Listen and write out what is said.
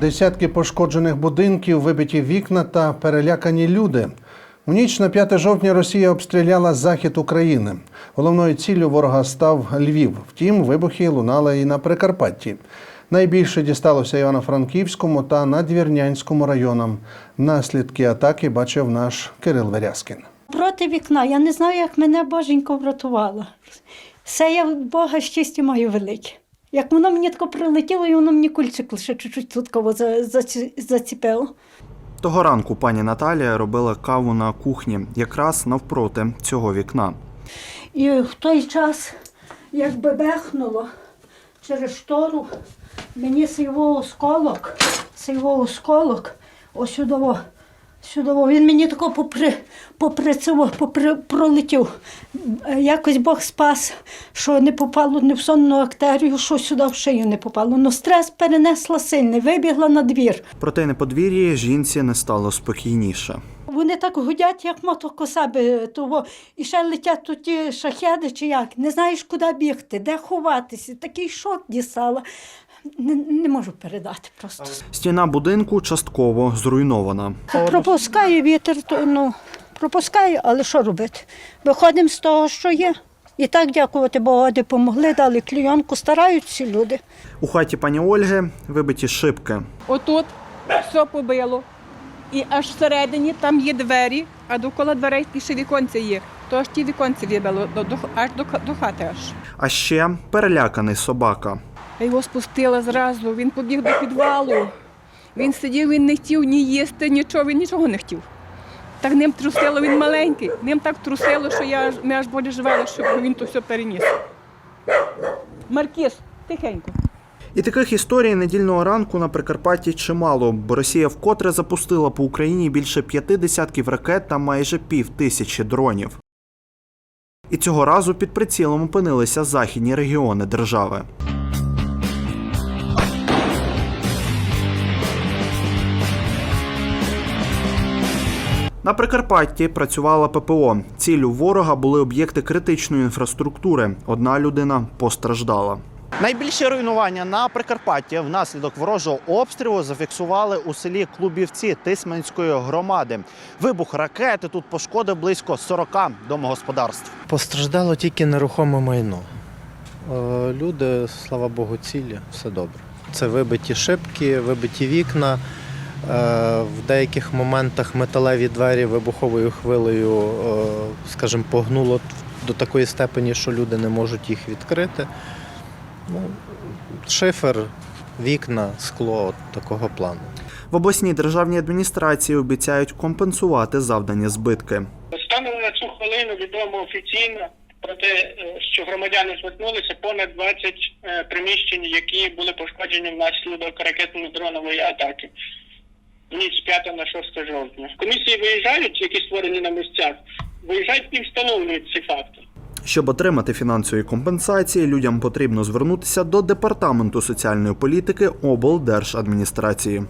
Десятки пошкоджених будинків, вибиті вікна та перелякані люди. У ніч на 5 жовтня Росія обстріляла захід України. Головною ціллю ворога став Львів. Втім, вибухи лунали і на Прикарпатті. Найбільше дісталося Івано-Франківському та Надвірнянському районам. Наслідки атаки бачив наш Кирил Верязкін. Проти вікна. Я не знаю, як мене боженько врятувала. Все я Бога щастя маю велике. Як воно мені тако прилетіло, і воно мені кульчик лише чуть-чуть тут кого заціпило. Того ранку пані Наталія робила каву на кухні, якраз навпроти цього вікна. І в той час, як бебехнуло через штору, мені сивого осколок, сивого осколок, ось сюдово. Він мені тако попри, попри цього, попри, пролетів. Е, Якось Бог спас, що не попало не в сонну артерію, що сюди в шию не попало. Ну стрес перенесла сильний, вибігла на двір. Проте на подвір'ї жінці не стало спокійніше. Вони так гудять, як мотокосаби, того, і ще летять тут шахеди чи як. Не знаєш, куди бігти, де ховатися. Такий шок дістала. Не, не можу передати просто. Стіна будинку частково зруйнована. Пропускає вітер, то, ну, пропускає, але що робити? Виходимо з того, що є. І так, дякувати Богу, допомогли, дали клійонку, стараються люди. У хаті пані Ольги вибиті шибки. Отут все побило. І аж всередині там є двері, а довкола дверей ще віконці є. То аж ті віконці вибило до, до, аж до, до хати аж. А ще переляканий собака. Його спустила зразу, він побіг до підвалу. Він сидів, він не хотів ні їсти, нічого, він нічого не хотів. Так ним трусило, він маленький, ним так трусило, що я, ми аж переживали, щоб він то все переніс. Маркіс, тихенько. І таких історій недільного ранку на Прикарпатті чимало, бо Росія вкотре запустила по Україні більше п'яти десятків ракет та майже пів тисячі дронів. І цього разу під прицілом опинилися західні регіони держави. На Прикарпатті працювала ППО. Ціллю ворога були об'єкти критичної інфраструктури. Одна людина постраждала. Найбільші руйнування на Прикарпатті внаслідок ворожого обстрілу зафіксували у селі Клубівці Тисменської громади. Вибух ракети тут пошкодив близько 40 домогосподарств. Постраждало тільки нерухоме майно. Е, Люди, слава Богу, цілі, все добре. Це вибиті шибки, вибиті вікна. Е, В деяких моментах металеві двері вибуховою хвилею, е, скажімо, погнуло до такої степені, що люди не можуть їх відкрити. Ну, шифер, вікна, скло от такого плану. В обласній державній адміністрації обіцяють компенсувати завдані збитки. Станом на цю хвилину відомо офіційно про те, е, що громадяни звернулися понад 20 е, приміщень, які були пошкоджені внаслідок ракетно-дронової атаки. Ніч з 5 на 6 жовтня. Комісії виїжджають, які створені на місцях, виїжджають і встановлюють ці факти. Щоб отримати фінансові компенсації, людям потрібно звернутися до департаменту соціальної політики облдержадміністрації.